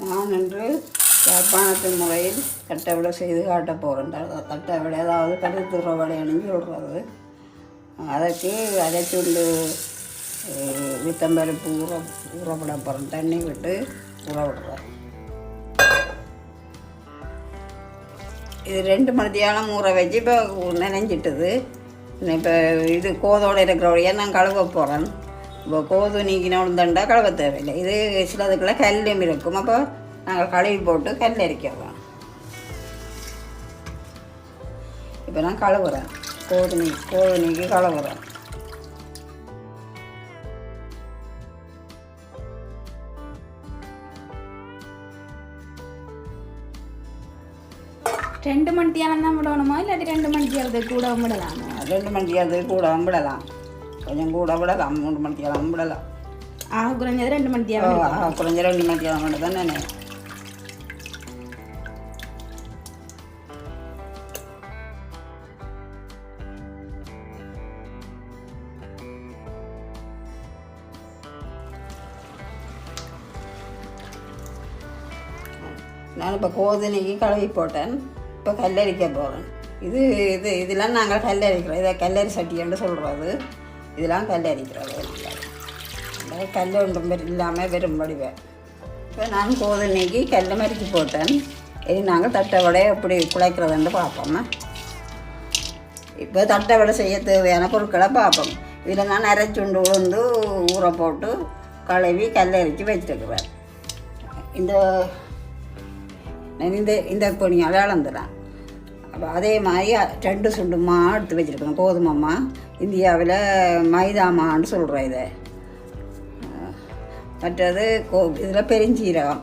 நான் இன்று யாழ்ப்பாணத்து முறையில் தட்டை செய்து காட்ட போகிறேன் தட்டை விட அதாவது கருத்துற வடையணுன்னு சொல்கிறது அதற்கு அரைச்சுண்டு வித்தம்பருப்பு ஊற ஊறப்பட போகிறேன் தண்ணி விட்டு ஊற விடுறேன். இது ரெண்டு மணித்தியாலம் ஊற வச்சு இப்போ நினைஞ்சிட்டுது. இப்போ இது கோதோட இருக்கிறவரையே நான் கழுவ போகிறேன் இப்போ கோது நீக்கினோடு தண்டா கழுவ தேவையில்லை இது சிலதுக்குள்ள கல்லும் இருக்கும் அப்போ நாங்கள் கழுவி போட்டு கல் அரிக்கிறோம் இப்போ நான் கழுவுறேன் கோது நீ கோது நீக்கி கழுவுறேன் ரெண்டு மணி தியானம் தான் விடணுமா இல்லாட்டி ரெண்டு மணி தியானத்தை கூட விடலாமா ரெண்டு மணித்தியாவது கூட விடலாம் கொஞ்சம் கூட விடலாம் மூணு மணித்தியாலம் விடலாம் ஆக குறைஞ்சது ரெண்டு மணி தியானம் குறைஞ்ச ரெண்டு மணித்தியாலம் மட்டும் தான் நான் நான் இப்போ கோதினைக்கு கழுவி போட்டேன். இப்போ கல்லரிக்க போகிறேன் இது இது இதெல்லாம் நாங்கள் கல்லரிக்கிறோம். இதை கல்லரி சட்டின்னு சொல்கிறது இதெல்லாம் கல்லரிக்கிறது நாங்கள் கல் ஒன்றும் இல்லாமல் வெறும் வடிவேன் இப்போ நான் கோதினைக்கு கல் மறிக்கி போட்டேன். இனி நாங்கள் தட்டை வடையை எப்படி குழைக்கிறதுன்னு பார்ப்போம்மா இப்போ தட்டை வடை செய்ய தேவையான பொருட்களை பார்ப்போம். இதில் நான் அரைச்சுண்டு உளுந்து ஊற போட்டு கழுவி கல்லரிச்சு வச்சுருக்குவேன் இந்த இந்த இந்த நீங்கள் அளந்துடுறேன் அப்போ அதே மாதிரி ரெண்டு சுண்டுமா எடுத்து வச்சுருக்கேன் கோதுமைமா. இந்தியாவில் மைதாமான்னு சொல்கிறேன் இதை. மற்றது கோ இதில் பெருஞ்சீரகம்.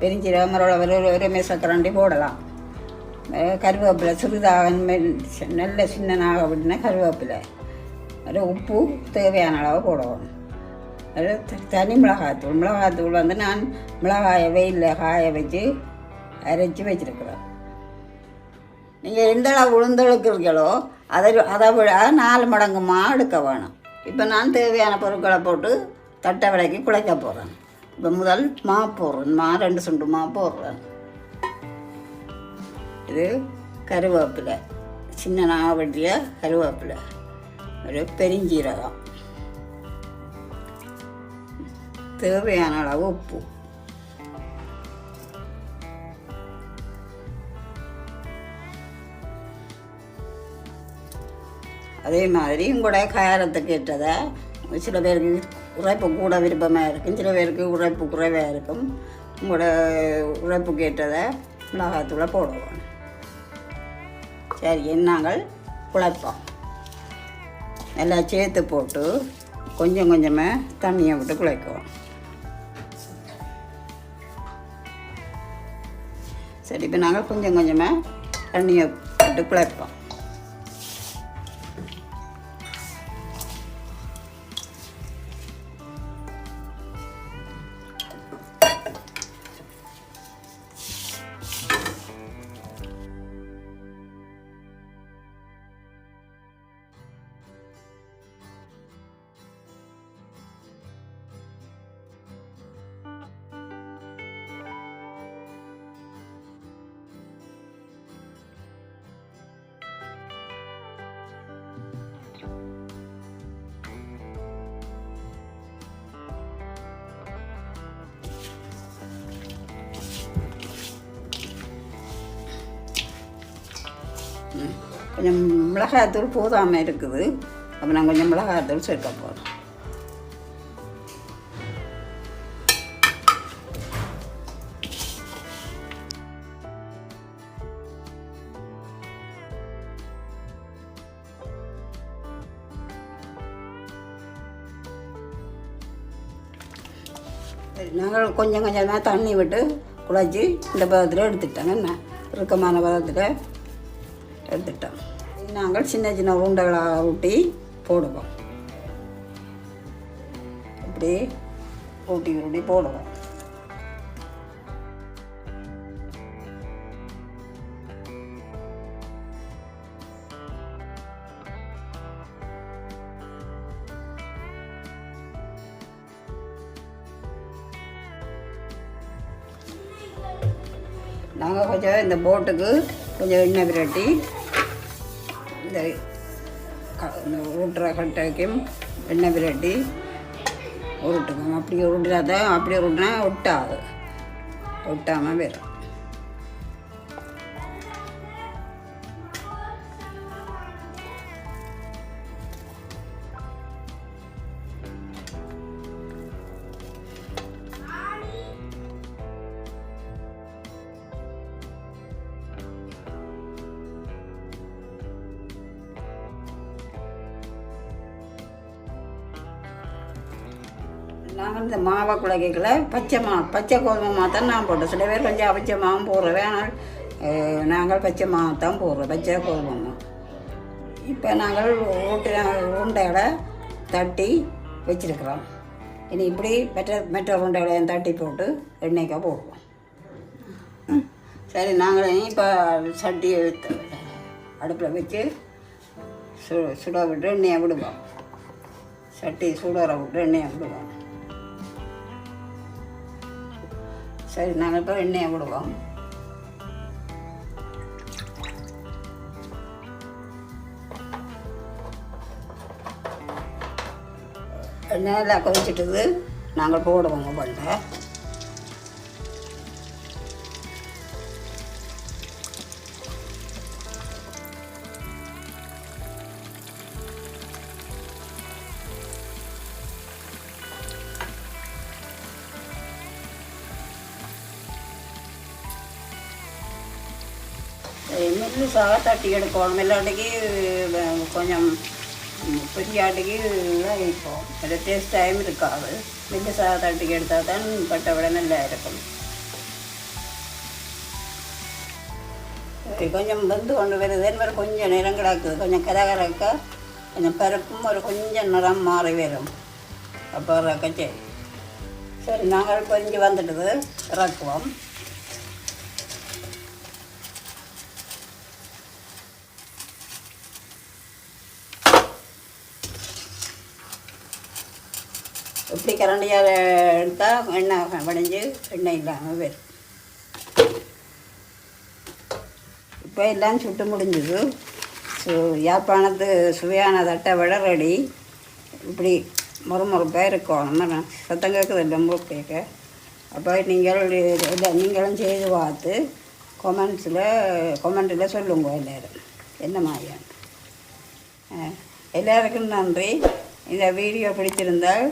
பெருஞ்சீரகம் ஒரு ஒரு மேசக்கரண்டி போடலாம். கருவேப்பிலை சிறிதாக நல்ல சின்னனாக அப்படின்னா கருவேப்பிலை. அது உப்பு தேவையான அளவு போடணும். அது தனி மிளகாத்தூள் மிளகாத்தூள் வந்து நான் மிளகாயை வெயிலில் காய வச்சு அரைச்சி வச்சுருக்குறேன். நீங்கள் எந்த அளவு உளுந்தெடுக்கிறீங்களோ அதை அதை விட நாலு மடங்குமா எடுக்க வேணும். இப்போ நான் தேவையான பொருட்களை போட்டு தட்டை விலைக்கு குழைக்க போகிறேன் இப்போ முதல் மா போடுறேன். மா ரெண்டு சுண்டு மா போடுறேன். இது கருவேப்பிலை. சின்ன நாக கருவேப்பிலை. ஒரு பெருஞ்சீரகம். தேவையான அளவு உப்பு. அதே மாதிரி உங்களோட காரத்துக்கு ஏற்றதை சில பேருக்கு உழைப்பு கூட விருப்பமாக இருக்கும் சில பேருக்கு உழைப்பு குறைவாக இருக்கும். உங்களோட உழைப்புக்கு ஏற்றதை மிளகாத்தூளை போடுவோம் சரி நாங்கள் குழைப்போம். நல்லா சேர்த்து போட்டு கொஞ்சம் கொஞ்சமாக தண்ணியை விட்டு குழைக்குவோம். சரி இப்போ நாங்கள் கொஞ்சம் கொஞ்சமாக தண்ணியை விட்டு குழைப்போம். கொஞ்சம் மிளகாத்தூள் போதாமல் இருக்குது. அப்போ நான் கொஞ்சம் மிளகாத்தூள் சேர்க்க போகிறேன் சரி, நாங்கள் கொஞ்சம் கொஞ்சமாக தண்ணி விட்டு குழச்சி இந்த பதத்தில் எடுத்துட்டோங்க என்ன? இறுக்கமான பதத்தில் எடுத்துட்டோம் நாங்கள் சின்ன சின்ன உருண்டைகளாக ஊட்டி போடுவோம். இப்படி ஊட்டி உருட்டி போடுவோம். நாங்கள் கொஞ்சம் இந்த போட்டுக்கு கொஞ்சம் எண்ணெய் விரட்டி இந்த இந்த உருட்டுற கட்டைக்கும் எண்ணெய் விரட்டி உருட்டுக்கோங்க அப்படி உருட்டினா தான் அப்படி உருட்டினா ஒட்டாது. ஒட்டாமல் வரும். நாங்கள் இந்த மாவை குழக்கைகளை பச்சை மா பச்சை கோதுமை மாவு தான் நான் போட்டோம் சில பேர் கொஞ்சம் அவச்ச மாவும் போடுறேன் ஆனால் நாங்கள் பச்சை மாவு தான் போடுறோம். பச்சை கோதுமை. மாவு இப்போ நாங்கள் ஊட்டு உருண்டைகளை தட்டி வச்சிருக்கிறோம். இனி இப்படி மற்ற மற்ற உருண்டைகளையும் தட்டி போட்டு எண்ணெய்க்காக போடுவோம். சரி நாங்கள் இப்போ சட்டி அடுப்பில் வச்சு சு சுட விட்டு எண்ணெயை விடுவோம். சட்டி சுடற விட்டு எண்ணெயை விடுவோம். சரி நாங்கள் இப்போ எண்ணெயை விடுவோம். எண்ணெயெல்லாம் கொதிச்சிட்டது. நாங்கள் போடுவோங்க பண்ண மெல்லிசாக தட்டி எடுக்கணும் இல்லாட்டிக்கு കൊഞ്ഞം கொஞ்சம் ம், பெரிய ടേസ്റ്റ് ടൈം இருக்கும் அது டேஸ்ட் டைம் இருக்காது மெல்லிசாக தட்டி எடுத்தால் தான் பட்டை விட நல்லா இருக்கும் கொஞ்சம் வெந்து கொண்டு வருது மாதிரி கொஞ்சம் நிறம் கிடக்குது கொஞ்சம் கரகரக்க கொஞ்சம் பருப்பும் ஒரு கொஞ்சம் நிறம் மாறி வரும் அப்போ இறக்க சரி சரி நாங்கள் கொஞ்சம் வந்துட்டது இறக்குவோம் இப்படி கரண்டியால் எடுத்தால் எண்ணெய் வடைஞ்சு எண்ணெய் இல்லாமல் வரும். இப்போ எல்லாம் சுட்டு முடிஞ்சது. சு யாழ்ப்பாணத்து சுவையான தட்டை விட ரெடி இப்படி முறுமுறுப்பாக இருக்கணும் சத்தம் கேட்குது ரொம்ப கேட்க அப்போ நீங்கள் இல்லை நீங்களும் செய்து பார்த்து கொமெண்ட்ஸில் கொமெண்ட்டில் சொல்லுங்க எல்லோரும். என்ன மாதிரியான அஹ், எல்லாருக்கும் நன்றி. இந்த வீடியோ பிடிச்சிருந்தால்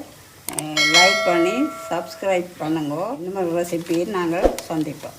லைக் பண்ணி சப்ஸ்கிரைப் பண்ணுங்க. இந்த மாதிரி ரெசிபியை நாங்கள் சந்திப்போம்.